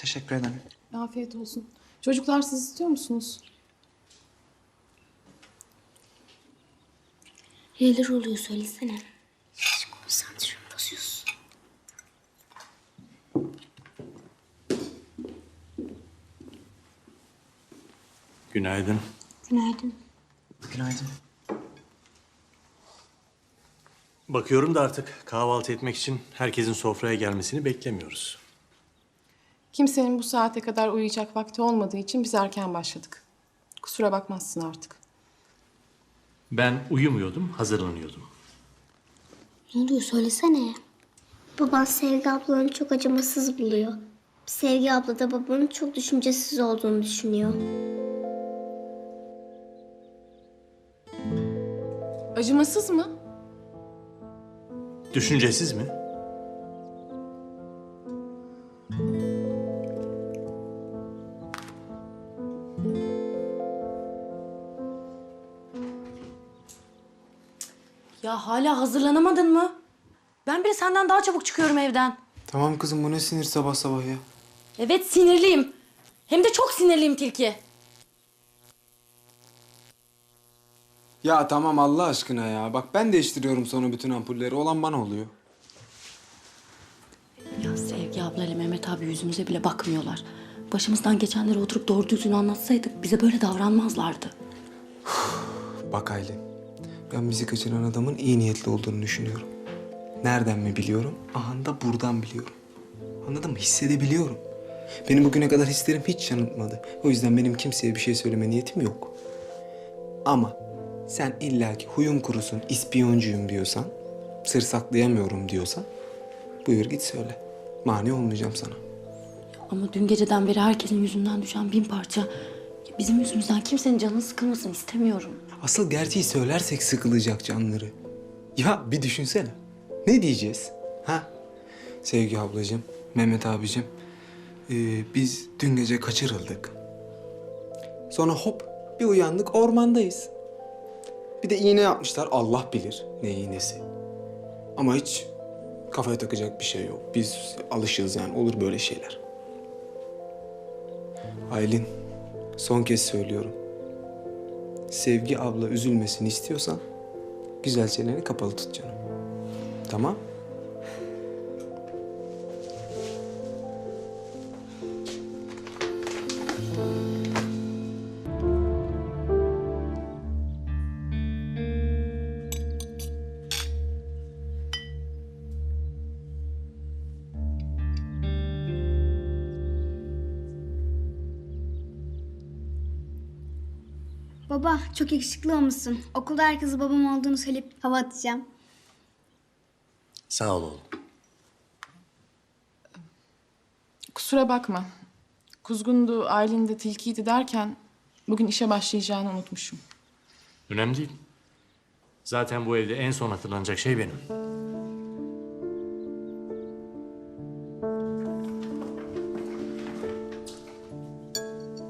Teşekkür ederim. Afiyet olsun. Çocuklar siz istiyor musunuz? Neler oluyor söylesene. Konsantrasyon bozuyorsun. Günaydın. Günaydın. Günaydın. Bakıyorum da artık kahvaltı etmek için herkesin sofraya gelmesini beklemiyoruz. Kimsenin bu saate kadar uyuyacak vakti olmadığı için biz erken başladık. Kusura bakmazsın artık. Ben uyumuyordum, hazırlanıyordum. Ne oluyor söylesene. Baban Sevgi ablanı çok acımasız buluyor. Sevgi abla da babanın çok düşüncesiz olduğunu düşünüyor. Acımasız mı? Düşüncesiz mi? Hala hazırlanamadın mı? Ben bile senden daha çabuk çıkıyorum evden. Tamam kızım bu ne sinir sabah sabah ya. Evet sinirliyim. Hem de çok sinirliyim Tilki. Ya tamam Allah aşkına ya. Bak ben değiştiriyorum sonra bütün ampulleri. Olan bana oluyor. Ya Sevgi abla ile Mehmet abi yüzümüze bile bakmıyorlar. Başımızdan geçenleri oturup doğru düzgün anlatsaydık bize böyle davranmazlardı. Bak Aylin. Ben bizi kaçıran adamın iyi niyetli olduğunu düşünüyorum. Nereden mi biliyorum? Aha da buradan biliyorum. Anladın mı? Hissedebiliyorum. Benim bugüne kadar hislerim hiç yanıltmadı. O yüzden benim kimseye bir şey söyleme niyetim yok. Ama sen illaki huyum kurusun, ispiyoncuyum diyorsan, sır saklayamıyorum diyorsan, buyur git söyle. Mani olmayacağım sana. Ama dün geceden beri herkesin yüzünden düşen bin parça. Bizim yüzümüzden kimsenin canını sıkılmasını istemiyorum. Asıl gerçeği söylersek sıkılacak canları. Ya bir düşünsene. Ne diyeceğiz? Ha? Sevgi ablacığım, Mehmet abicim. ee, biz dün gece kaçırıldık. Sonra hop bir uyandık ormandayız. Bir de iğne yapmışlar Allah bilir ne iğnesi. Ama hiç kafaya takacak bir şey yok. Biz alışığız yani olur böyle şeyler. Aylin son kez söylüyorum. Sevgi abla üzülmesini istiyorsan güzel çeneni kapalı tut canım. Tamam? Baba çok yakışıklı olmuşsun. Okulda herkese babam olduğunu söyleyip hava atacağım. Sağ ol oğlum. Kusura bakma. Kuzgundu, Aylin de tilkiydi derken bugün işe başlayacağını unutmuşum. Önemli değil. Zaten bu evde en son hatırlanacak şey benim.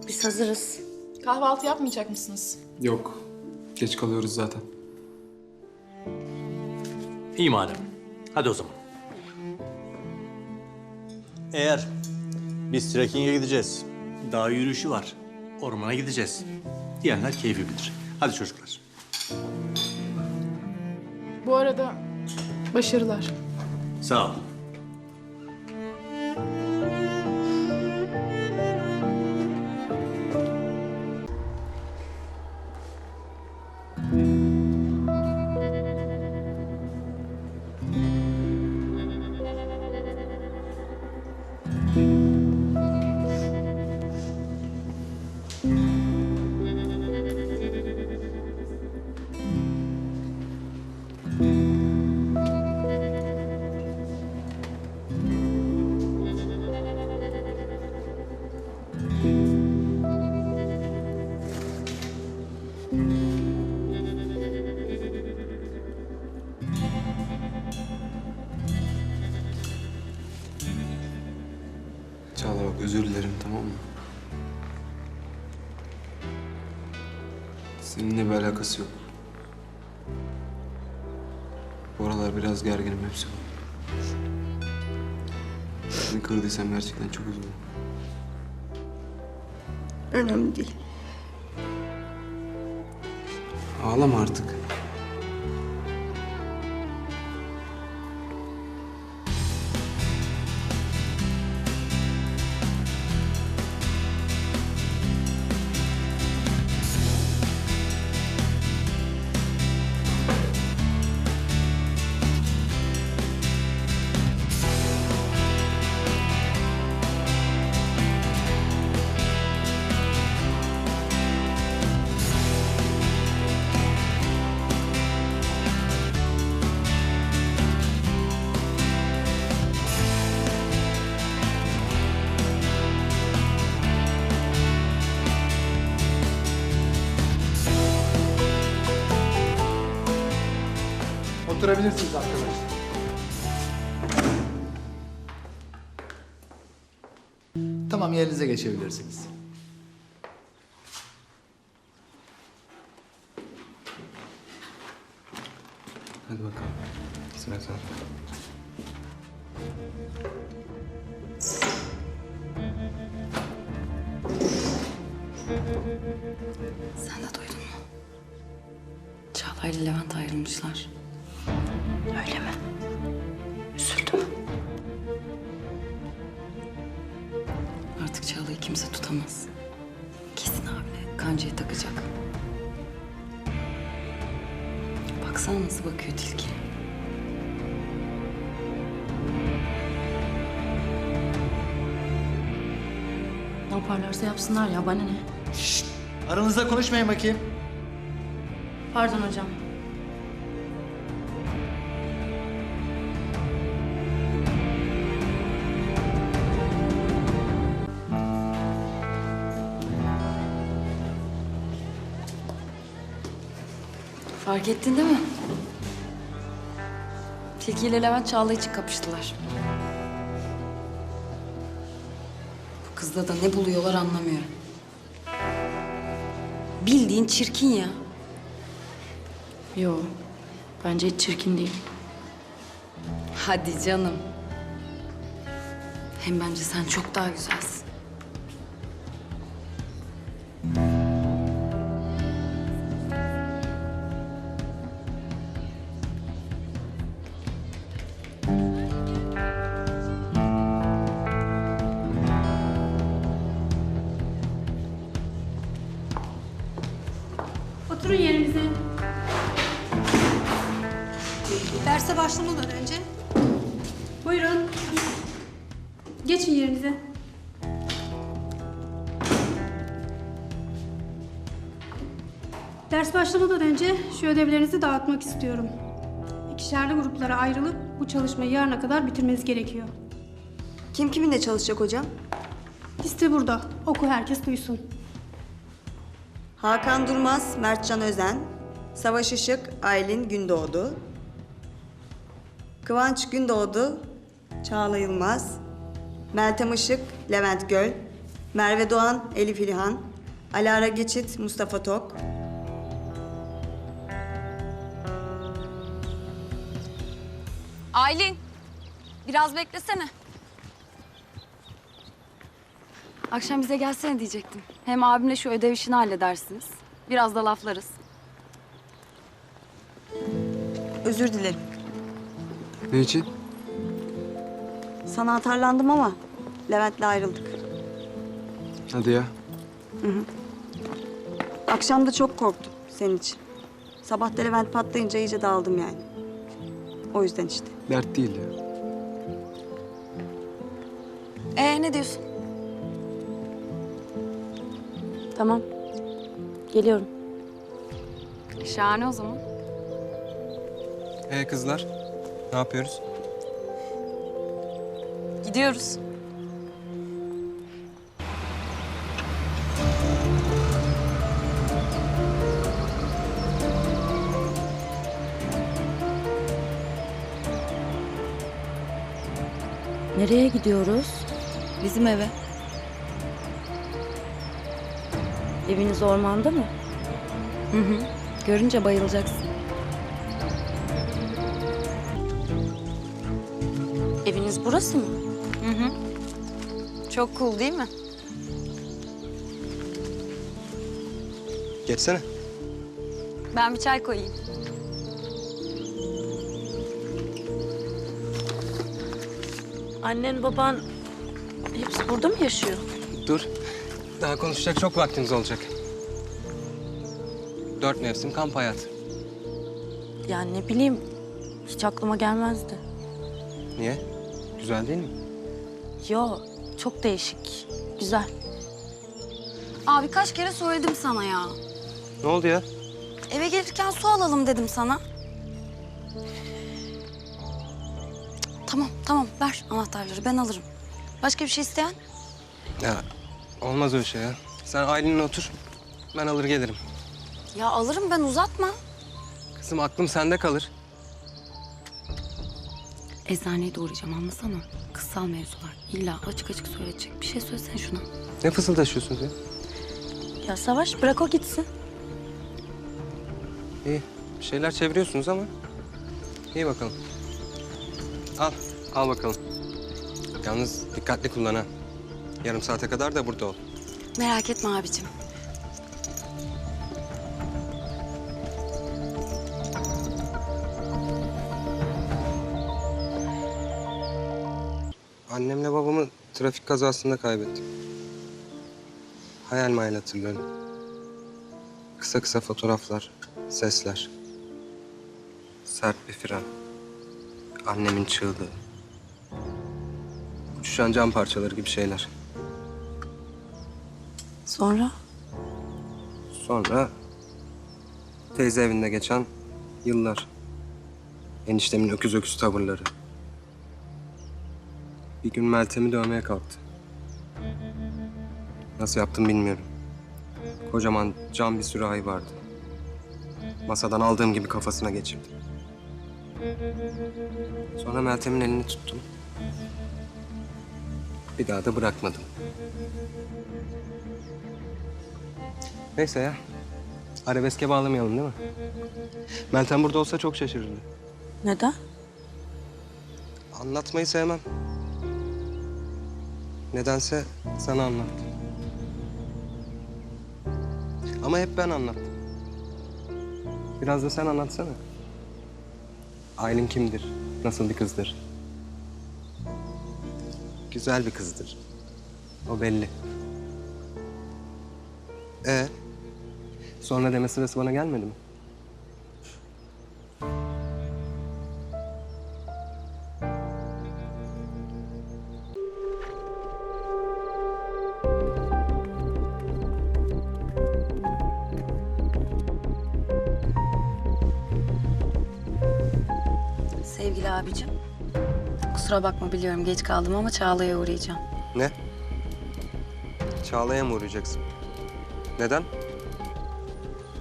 Biz hazırız. Kahvaltı yapmayacak mısınız? Yok. Geç kalıyoruz zaten. İyi madem. Hadi o zaman. Eğer biz trekking'e gideceğiz, dağ yürüyüşü var, ormana gideceğiz diyenler keyfi bilir. Hadi çocuklar. Bu arada başarılar. Sağ ol. Seninle bir alakası yok. Bu aralar biraz gerginim hepsi bu. Seni kırdıysam gerçekten çok üzgünüm. Önemli değil. Ağlama artık. Oturabilirsiniz arkadaşlar. Tamam yerinize geçebilirsiniz. Hadi bakalım. Sıra sende. Sen de duydun mu? Çağla ile Levent ayrılmışlar. Öyle mi? Üzüldü mü? Artık Çağla'yı kimse tutamaz. Kesin abine kancayı takacak. Baksana nasıl bakıyor tilki. Ne yaparlarsa yapsınlar ya bana ne? Aranızda konuşmayın bakayım. Pardon hocam. Fark ettin değil mi? Tilki ile Levent Çağla için kapıştılar. Bu kızda da ne buluyorlar anlamıyorum. Bildiğin çirkin ya. Yo, bence hiç çirkin değil. Hadi canım. Hem bence sen çok daha güzelsin. Başlamadan önce. Buyurun. Geçin yerinize. Ders başlamadan önce şu ödevlerinizi dağıtmak istiyorum. İkişerli gruplara ayrılıp bu çalışmayı yarına kadar bitirmeniz gerekiyor. Kim kiminle çalışacak hocam? Liste burada. Oku herkes duysun. Hakan Durmaz, Mertcan Özen, Savaş Işık, Aylin Gündoğdu, Kıvanç Gündoğdu, Çağla Yılmaz, Meltem Işık, Levent Göl, Merve Doğan, Elif İlhan, Alara Geçit, Mustafa Tok, Aylin, biraz beklesene. Akşam bize gelsene diyecektim. Hem abimle şu ödev işini halledersiniz. Biraz da laflarız. özür dilerim. Ne için? Sana atarlandım ama Levent'le ayrıldık. Hadi ya. Akşam da çok korktum senin için. Sabah da Levent patlayınca iyice dağıldım yani. O yüzden işte. Dert değil ya. Ee ne diyorsun? Tamam. Geliyorum. Şahane o zaman. Ee kızlar, ne yapıyoruz? Gidiyoruz. Nereye gidiyoruz? Bizim eve. Eviniz ormanda mı? Hı hı. Görünce bayılacaksın. Burası mı? Çok cool değil mi? Geçsene. Ben bir çay koyayım. Annen baban hepsi burada mı yaşıyor? Dur. Daha konuşacak çok vaktimiz olacak. Dört mevsim kamp hayatı. Yani ne bileyim hiç aklıma gelmezdi. Niye? Güzel değil mi? Yo çok değişik. Güzel. Abi kaç kere söyledim sana ya. Ne oldu ya? Eve gelirken su alalım dedim sana. Cık, Tamam tamam ver anahtarları ben alırım. Başka bir şey isteyen? Ya olmaz öyle şey ya. Sen ailenle otur. Ben alır gelirim. Ya alırım ben uzatma. Kızım aklım sende kalır. Eczaneye de uğrayacağım anlasana. Kızsal mevzular. İlla açık açık söyleyecek. Bir şey söylesene şuna. Ne fısıldaşıyorsunuz ya? Ya Savaş bırak o gitsin. İyi. Bir şeyler çeviriyorsunuz ama. İyi bakalım. Al. Al bakalım. Yalnız dikkatli kullan ha. Yarım saate kadar da burada ol. Merak etme abicim. Annemle babamı trafik kazasında kaybettim. Hayal mayal hatırlıyorum. Kısa kısa fotoğraflar, sesler. Sert bir fren. Annemin çığlığı. Uçuşan cam parçaları gibi şeyler. Sonra? Sonra teyze evinde geçen yıllar. Eniştemin öküz öküz tavırları. Bir gün Meltem'i dövmeye kalktı. Nasıl yaptım bilmiyorum. Kocaman cam bir sürahi vardı. Masadan aldığım gibi kafasına geçirdim. Sonra Meltem'in elini tuttum. Bir daha da bırakmadım. Neyse ya. Arabeske bağlamayalım değil mi? Meltem burada olsa çok şaşırırdı. Neden? Anlatmayı sevmem. Nedense sana anlat. Ama hep ben anlattım. Biraz da sen anlatsana. Aylin kimdir? Nasıl bir kızdır? Güzel bir kızdır. O belli. Ee, sonra deme sırası bana gelmedi mi? Sevgili abicim. Kusura bakma biliyorum geç kaldım ama Çağla'ya uğrayacağım. Ne? Çağla'ya mı uğrayacaksın? Neden?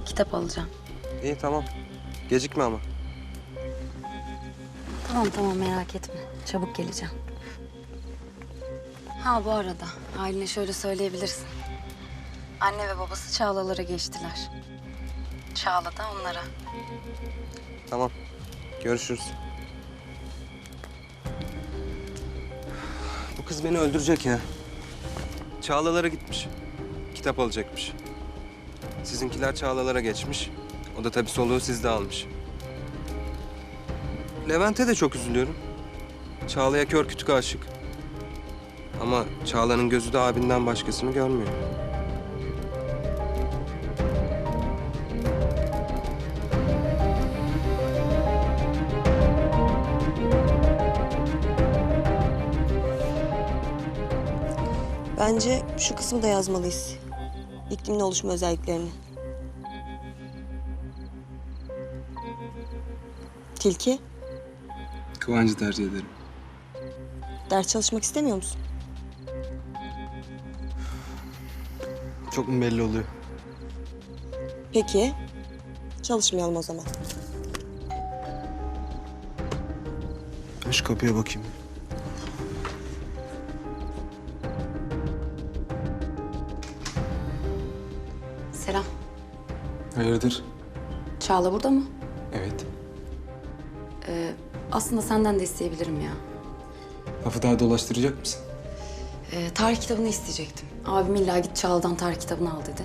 Kitap alacağım. İyi tamam. Gecikme ama. Tamam tamam merak etme. Çabuk geleceğim. Ha bu arada Aylin'e şöyle söyleyebilirsin. Anne ve babası Çağla'lara geçtiler. Çağla da onlara. Tamam. Görüşürüz. Kız beni öldürecek ya. Çağlalara gitmiş. Kitap alacakmış. Sizinkiler Çağlalara geçmiş. O da tabii soluğu sizde almış. Levent'e de çok üzülüyorum. Çağla'ya kör kütük aşık. Ama Çağla'nın gözü de abinden başkasını görmüyor. Bence şu kısmı da yazmalıyız. İklimin oluşma özelliklerini. Tilki, Kıvancı tercih ederim. ders çalışmak istemiyor musun? Çok mu belli oluyor? Peki, çalışmayalım o zaman. Ben şu kapıya bakayım. Hayırdır? Çağla burada mı? Evet. Aslında senden de isteyebilirim ya. Lafı daha dolaştıracak mısın? Ee, tarih kitabını isteyecektim. Abim illa git Çağla'dan tarih kitabını al dedi.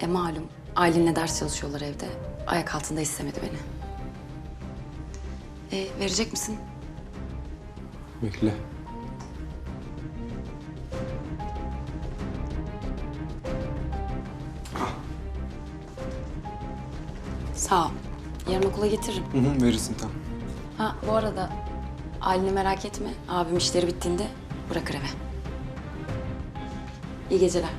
E malum Aylin'le ders çalışıyorlar evde. Ayak altında istemedi beni. E, verecek misin? Bekle. Sağ ol. Yarın okula getiririm. Hı hı, verirsin tamam. Ha bu arada Aylin'i merak etme. Abim işleri bittiğinde bırakır eve. İyi geceler.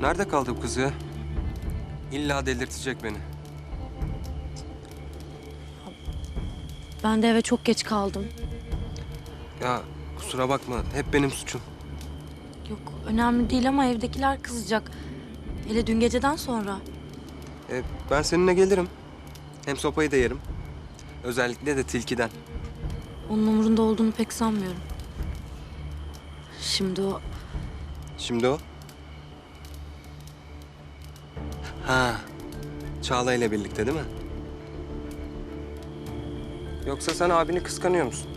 Nerede kaldı bu kız ya? İlla delirtecek beni. Ben de eve çok geç kaldım. Ya kusura bakma, hep benim suçum. Yok önemli değil ama evdekiler kızacak. Hele dün geceden sonra. E, ben seninle gelirim. Hem sopayı da yerim. Özellikle de tilkiden. Onun umurunda olduğunu pek sanmıyorum. Şimdi o Şimdi o? Ha, Çağla ile birlikte değil mi? Yoksa sen abini kıskanıyor musun?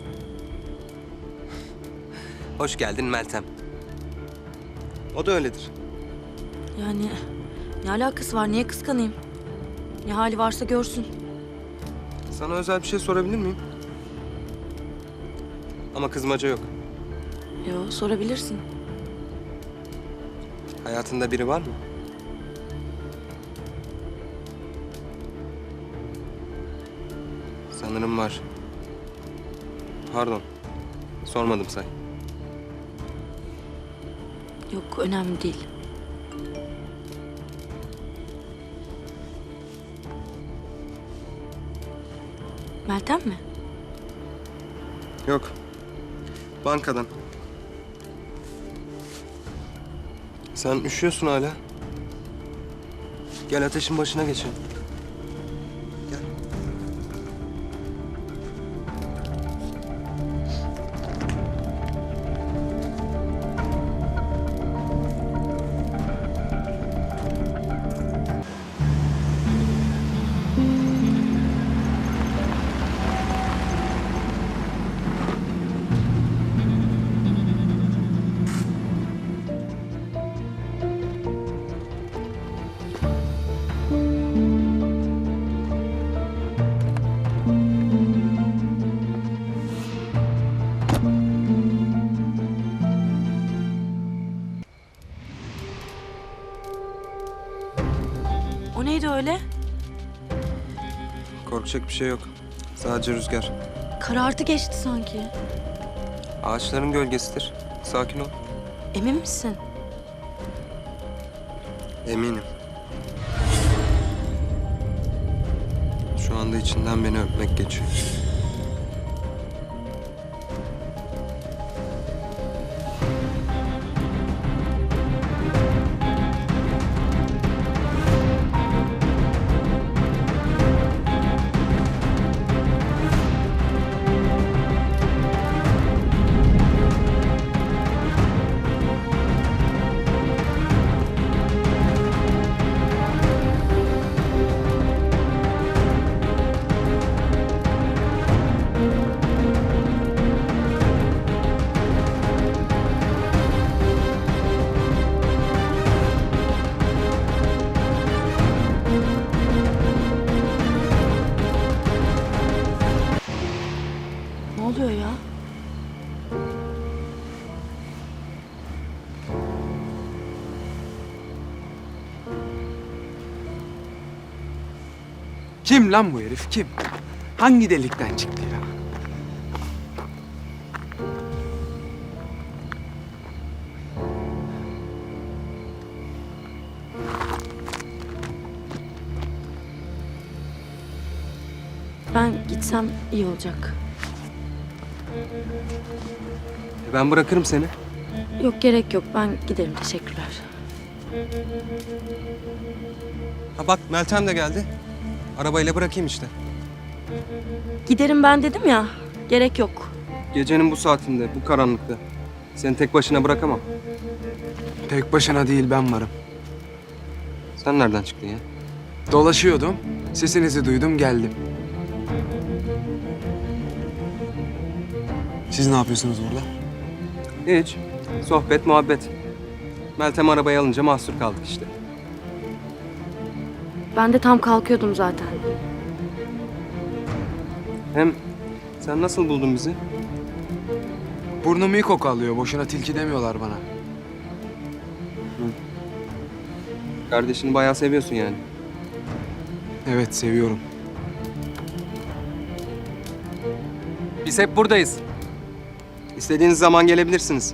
Hoş geldin Meltem. O da öyledir. yani ne alakası var? Niye kıskanayım? Ne hali varsa görsün. Sana özel bir şey sorabilir miyim? Ama kızmaca yok. Yo sorabilirsin. Hayatında biri var mı? Var. Pardon. Sormadım say. Yok önemli değil. Meltem mi? Yok. Bankadan. Sen üşüyorsun hala. Gel ateşin başına geçelim. Korkacak bir şey yok. Sadece rüzgar. Karartı geçti sanki. Ağaçların gölgesidir. Sakin ol. Emin misin? Eminim. Şu anda içinden beni öpmek geçiyor. Kim lan bu herif kim? Hangi delikten çıktı ya? Ben gitsem iyi olacak. E, Ben bırakırım seni. Yok gerek yok. Ben giderim. Teşekkürler. Ha bak Meltem de geldi. Arabayla bırakayım işte. Giderim ben dedim ya. Gerek yok. Gecenin bu saatinde, bu karanlıkta. Seni tek başına bırakamam. Tek başına değil ben varım. Sen nereden çıktın ya? Dolaşıyordum. Sesinizi duydum geldim. Siz ne yapıyorsunuz burada? Hiç. Sohbet, muhabbet. Meltem arabayı alınca mahsur kaldık işte. Ben de tam kalkıyordum zaten. Hem sen nasıl buldun bizi? Burnum iyi koku alıyor. Boşuna tilki demiyorlar bana. Kardeşini bayağı seviyorsun yani. Evet seviyorum. Biz hep buradayız. İstediğiniz zaman gelebilirsiniz.